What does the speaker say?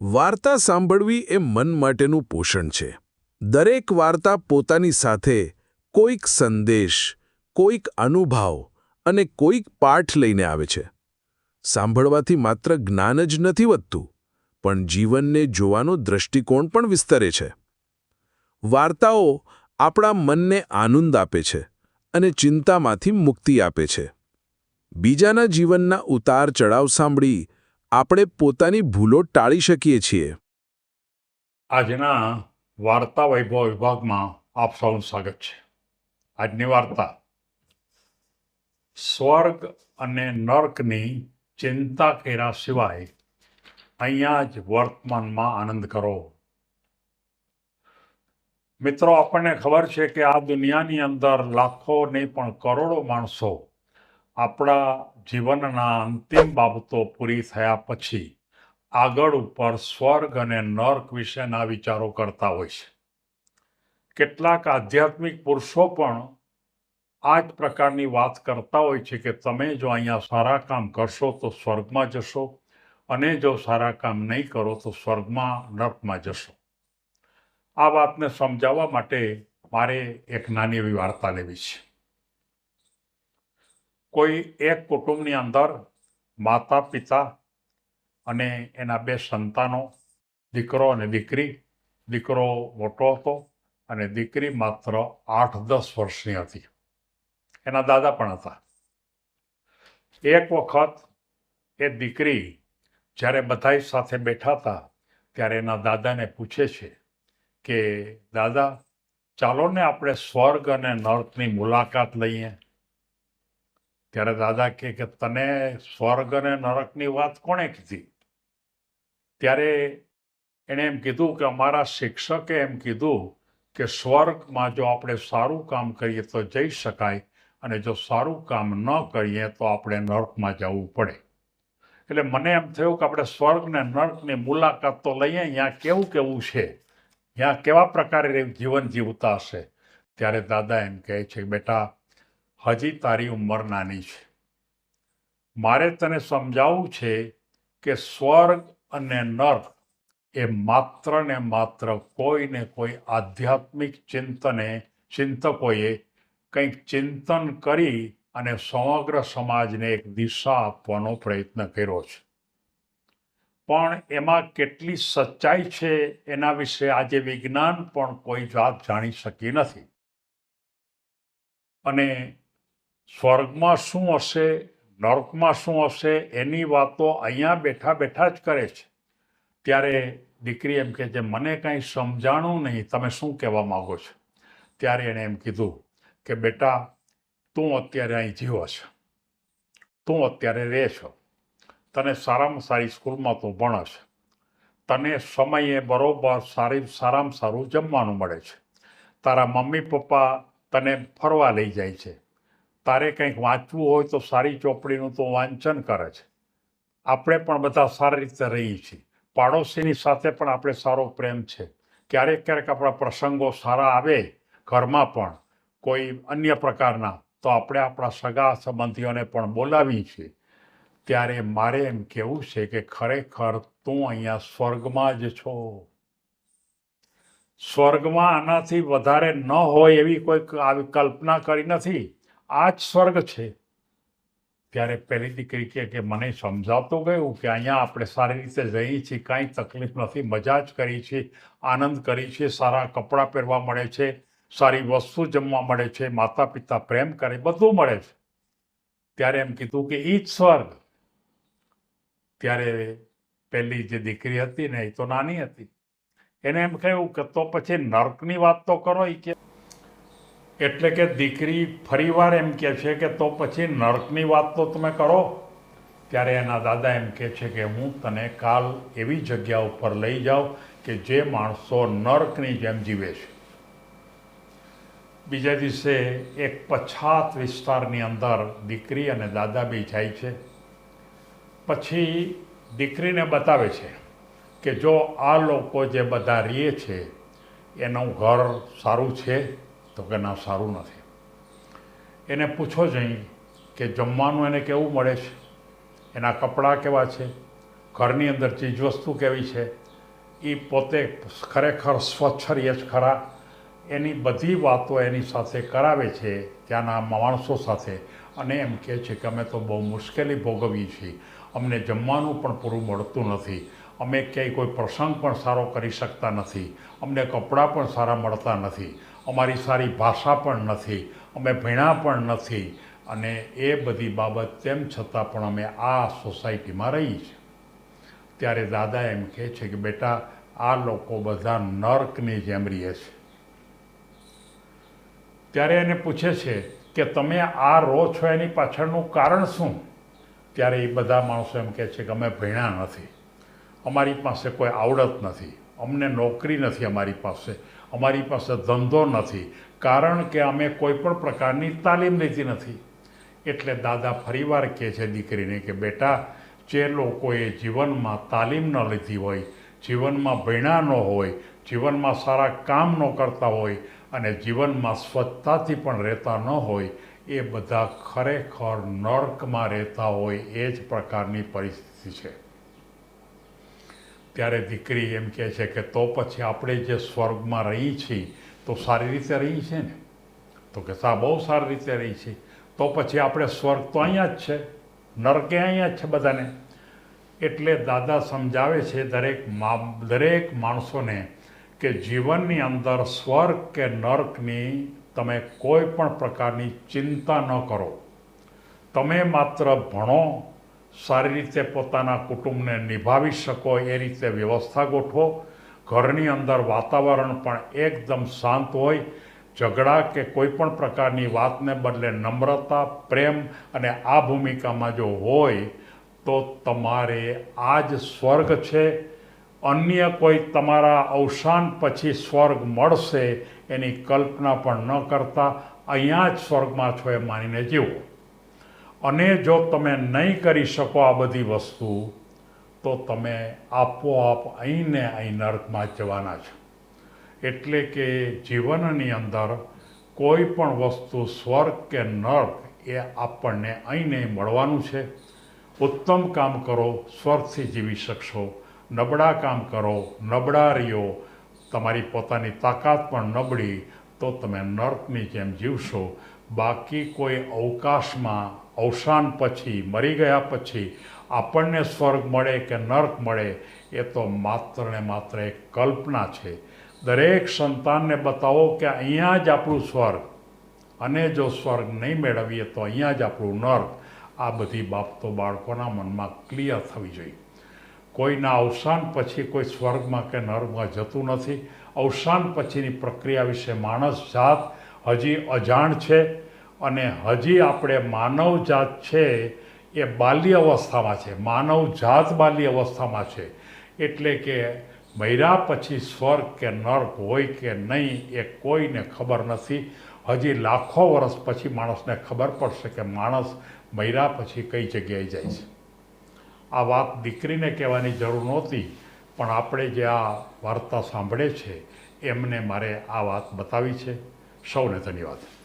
વાર્તા સાંભળવી એ મન માટેનું પોષણ છે. દરેક વાર્તા પોતાની સાથે કોઈક સંદેશ, કોઈક અનુભવ અને કોઈક પાઠ લઈને આવે છે. સાંભળવાથી માત્ર જ્ઞાન જ નથી વધતું, પણ જીવનને જોવાનો દ્રષ્ટિકોણ પણ વિસ્તરે છે. વાર્તાઓ આપણા મનને આનંદ આપે છે અને ચિંતામાંથી મુક્તિ આપે છે. બીજાના જીવનના ઉતાર ચડાવ સાંભળી આપણે પોતાની ભૂલો ટાળી શકીએ છીએ. આજના વાર્તા વૈભવ વિભાગમાં આપ સૌનું સ્વાગત છે. આજની વાર્તા. સ્વર્ગ અને નર્કની ચિંતા કર્યા સિવાય અહીંયા જ વર્તમાનમાં આનંદ કરો. મિત્રો, આપણને ખબર છે કે આ દુનિયાની અંદર લાખો નહીં પણ કરોડો માણસો આપણા જીવનના અંતિમ બાબતો પૂરી થયા પછી આગળ ઉપર સ્વર્ગ અને નર્ક વિશેના વિચારો કરતા હોય છે. કેટલાક આધ્યાત્મિક પુરુષો પણ આ જ પ્રકારની વાત કરતા હોય છે કે તમે જો અહીંયા સારા કામ કરશો તો સ્વર્ગમાં જશો અને જો સારા કામ નહીં કરો તો સ્વર્ગમાં નર્કમાં જશો. આ વાતને સમજાવવા માટે મારે એક નાની એવી વાર્તા લેવી છે. કોઈ એક કુટુંબની અંદર માતા, પિતા અને એના બે સંતાનો, દીકરો અને દીકરી, દીકરો મોટો હતો અને દીકરી માત્ર આઠ દસ વર્ષની હતી. એના દાદા પણ હતા. એક વખત એ દીકરી જ્યારે બધાય સાથે બેઠા હતા ત્યારે એના દાદાને પૂછે છે કે, દાદા, ચાલો ને આપણે સ્વર્ગ અને નર્કની મુલાકાત લઈએ. ત્યારે દાદા કહે કે, તને સ્વર્ગ અને નરકની વાત કોણે કીધી? ત્યારે એણે એમ કીધું કે, અમારા શિક્ષકે એમ કીધું કે, સ્વર્ગમાં જો આપણે સારું કામ કરીએ તો જઈ શકાય અને જો સારું કામ ન કરીએ તો આપણે નર્કમાં જવું પડે. એટલે મને એમ થયું કે, આપણે સ્વર્ગ ને નર્કની મુલાકાત તો લઈએ અહીંયા કેવું કેવું છે? અહીંયા કેવા પ્રકારે જીવન જીવતા હશે? ત્યારે દાદા એમ કહે છે બેટા હજી તારી ઉંમર નાની છે. મારે તને સમજાવવું છે કે સ્વર્ગ અને નર્ક એ માત્ર ને માત્ર કોઈ ને કોઈ આધ્યાત્મિક ચિંતને, ચિંતકોએ કંઈક ચિંતન કરી અને સમગ્ર સમાજને એક દિશા આપવાનો પ્રયત્ન કર્યો છે. પણ એમાં કેટલી સચ્ચાઈ છે એના વિશે આજે વિજ્ઞાન પણ કોઈ જાત જાણી શકી નથી. અને સ્વર્ગમાં શું હશે, નર્કમાં શું હશે, એની વાતો અહીંયા બેઠા બેઠા જ કરે છે. ત્યારે દીકરી એમ કે છે, મને કાંઈ સમજાણું નહીં, તમે શું કહેવા માગો છો? ત્યારે એણે એમ કીધું કે, બેટા, તું અત્યારે અહીં જીવો છે. તું અત્યારે રહે છો. તને સારામાં સારી સ્કૂલમાં તું ભણશ તને સમયે બરોબર સારી, સારામાં સારું જમવાનું મળે છે. તારા મમ્મી પપ્પા તને ફરવા લઈ જાય છે. તારે કંઈક વાંચવું હોય તો સારી ચોપડીનું તો વાંચન કરે છે. આપણે પણ બધા સારી રીતે રહીએ છીએ. પાડોશીની સાથે પણ આપણે સારો પ્રેમ છે. ક્યારેક ક્યારેક આપણા પ્રસંગો સારા આવે ઘરમાં પણ કોઈ અન્ય પ્રકારના તો આપણે આપણા સગા સંબંધીઓને પણ બોલાવીએ છીએ. ત્યારે મારે એમ કહેવું છે કે ખરેખર તું અહીંયા સ્વર્ગમાં જ છો. સ્વર્ગમાં આનાથી વધારે ન હોય એવી કોઈ કલ્પના કરી નથી. આ જ સ્વર્ગ છે. ત્યારે પહેલી દીકરી કહે કે મને સમજાવતું ગયું કે અહીંયા આપણે સારી રીતે રહીએ છીએ, કાંઈ તકલીફ નથી, મજા જ કરી છે આનંદ કરી છે સારા કપડાં પહેરવા મળે છે, સારી વસ્તુ જમવા મળે છે માતા પિતા પ્રેમ કરે, બધું મળે છે. ત્યારે એમ કીધું કે એ જ સ્વર્ગ. ત્યારે પહેલી જે દીકરી હતી ને, એ તો નાની હતી. એને એમ કહ્યું કે તો પછી નર્કની વાત તો કરો એ કે એટલે કે દીકરી ફરીવાર એમ કહે છે કે તો પછી નર્કની વાત તો તમે કરો. ત્યારે એના દાદા એમ કહે છે કે હું તને કાલ એવી જગ્યા ઉપર લઈ જાઉં કે જે માણસો નર્કની જેમ જીવે છે. બીજા દિવસે એક પછાત વિસ્તારની અંદર દીકરી અને દાદા બી જાય છે. પછી દીકરીને બતાવે છે કે જો આ લોકો જે બધા રહે છે, એનું ઘર સારું છે. તો કે ના, સારું નથી. એને પૂછો જઈ કે જમવાનું એને કેવું મળે છે? એના કપડાં કેવા છે? ઘરની અંદર ચીજવસ્તુ કેવી છે? એ પોતે ખરેખર સ્વચ્છ રહીએ જ ખરા? એની બધી વાતો એની સાથે કરાવે છે ત્યાંના માણસો સાથે. અને એમ કહે છે કે અમે તો બહુ મુશ્કેલી ભોગવીએ છીએ. અમને જમવાનું પણ પૂરું મળતું નથી. અમે ક્યાંય કોઈ પ્રસંગ પણ સારો કરી શકતા નથી. અમને કપડાં પણ સારા મળતા નથી. અમારી સારી ભાષા પણ નથી, અમે ભણ્યા પણ નથી અને એ બધી બાબત તેમ છતાં પણ અમે આ સોસાયટીમાં રહી છે. ત્યારે દાદા એમ કહે છે કે, બેટા, આ લોકો બધા નર્કની જેમ રહે છે. ત્યારે એને પૂછે છે કે, તમે આ રો છો એની પાછળનું કારણ શું? ત્યારે એ બધા માણસો એમ કહે છે કે, અમે ભણ્યા નથી. અમારી પાસે કોઈ આવડત નથી. અમને નોકરી નથી અમારી પાસે. અમારી પાસે ધંધો નથી. કારણ કે અમે કોઈ પણ પ્રકારની તાલીમ લીધી નથી. એટલે દાદા ફરીવાર કહે છે દીકરીને કે, બેટા, જે લોકોએ જીવનમાં તાલીમ ન લીધી હોય, જીવનમાં ભણ્યા ન હોય, જીવનમાં સારા કામ ન કરતા હોય અને જીવનમાં સ્વચ્છતાથી પણ રહેતા ન હોય, એ બધા ખરેખર નર્કમાં રહેતા હોય, એ જ પ્રકારની પરિસ્થિતિ છે. ત્યારે દીકરી એમ કહે છે કે તો પછી આપણે જે સ્વર્ગમાં રહી છીએ, તો સારી રીતે રહી છે ને? તો કે સા બહુ સારી રીતે રહી છે. તો પછી આપણે સ્વર્ગ તો અહીંયા જ છે, નરકે અહીંયા જ છે બધાને. એટલે દાદા સમજાવે છે દરેક મા દરેક માણસોને કે જીવનની અંદર સ્વર્ગ કે નર્કની તમે કોઈ પણ પ્રકારની ચિંતા ન કરો. તમે માત્ર ભણો સારી રીતે પોતાના કુટુંબને નિભાવી શકો, એ રીતે વ્યવસ્થા ગોઠવો. ઘરની અંદર વાતાવરણ પણ એકદમ શાંત હોય. ઝઘડા કે કોઈ પણ પ્રકારની વાતને બદલે નમ્રતા, પ્રેમ અને આ ભૂમિકામાં જો હોય, તો તમારે આ જ સ્વર્ગ છે. અન્ય કોઈ તમારા અવસાન પછી સ્વર્ગ મળશે એની કલ્પના પણ ન કરતા. અહીંયા જ સ્વર્ગમાં છો એ માનીને જીવો. અને જો તમે નહીં કરી શકો આ બધી વસ્તુ, તો તમે આપોઆપ અહીંને અહીં નર્કમાં જવાના છો. એટલે કે જીવનની અંદર કોઈ પણ વસ્તુ, સ્વર્ગ કે નર્ક, એ આપણને અહીંને અહીં મળવાનું છે. ઉત્તમ કામ કરો, સ્વર્ગથી જીવી શકશો. નબળા કામ કરો, નબળા રહ્યો. તમારી પોતાની તાકાત પણ નબળી, તો તમે નર્કની જેમ જીવશો. બાકી કોઈ અવકાશમાં અવસાન પછી, મરી ગયા પછી આપણને સ્વર્ગ મળે કે નર્ક મળે, એ તો માત્ર ને માત્ર એક કલ્પના છે. દરેક સંતાનને બતાવો કે અહીંયા જ આપણું સ્વર્ગ, અને જો સ્વર્ગ નહીં મેળવીએ તો અહીંયા જ આપણું નર્ક. આ બધી બાબતો બાળકોના મનમાં ક્લિયર થવી જોઈએ. કોઈના અવસાન પછી કોઈ સ્વર્ગમાં કે નર્કમાં જતું નથી. અવસાન પછીની પ્રક્રિયા વિશે માણસ જાત હજી અજાણ છે અને હજી આપણે માનવ જાત છે એ બાલ્ય અવસ્થામાં છે. માનવ જાત બાલ્ય અવસ્થામાં છે. એટલે કે મૈરા પછી સ્વર્ગ કે નર્ક હોય કે નહીં એ કોઈને ખબર નથી. હજી લાખો વર્ષ પછી માણસને ખબર પડશે કે માણસ મૈરા પછી કઈ જગ્યાએ જાય છે. આ વાત દીકરીને કહેવાની જરૂર નહોતી, પણ આપણે જે આ વાર્તા સાંભળે છે, એમને મારે આ વાત બતાવી છે. Schau, Netanyahu.